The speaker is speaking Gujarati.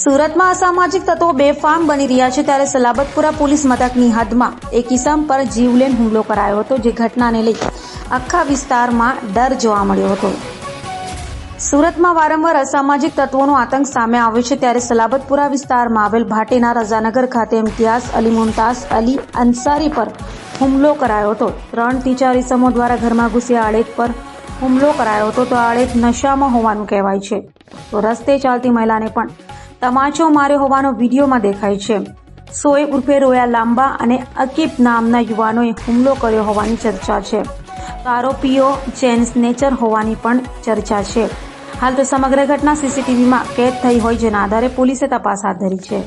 સુરતમાં અસામાજિક તત્વો બેફામ બની રહ્યા છે ત્યારે સલાબતપુરા પોલીસ મથકની હદમાં એક ઇસમ પર જીવલેણ હુમલો કરાયો હતો જે ઘટનાને લઈ આખા વિસ્તારમાં ડર જોવા મળ્યો હતો. સુરતમાં વારંવાર અસામાજિક તત્વોનો આતંક સામે આવ્યો છે ત્યારે સલાબતપુરા વિસ્તારમાં આવેલ ભાટેના રજાનગર ખાતે ઇમ્તિયાઝ અલી મુમતાઝ અલી અંસારી પર હુમલો કરાયો હતો. ત્રણથી ચાર ઇસમો દ્વારા ઘરમાં ઘૂસી આડેત પર હુમલો કરાયો હતો તો આડેત નશામાં હોવાનું કહેવાય છે. તો રસ્તે ચાલતી મહિલાને પણ તમાચો માર્યો હોવાનો વિડીયોમાં દેખાય છે. સોએબ ઉર્ફે રોયા લાંબા અને અકીબ નામના યુવાનોએ હુમલો કર્યો હોવાની ચર્ચા છે. આરોપીઓ ચેન નેચર હોવાની પણ ચર્ચા છે. હાલ તો સમગ્ર ઘટના સીસીટીવીમાં કેદ થઈ હોય જેના આધારે પોલીસે તપાસ હાથ ધરી છે.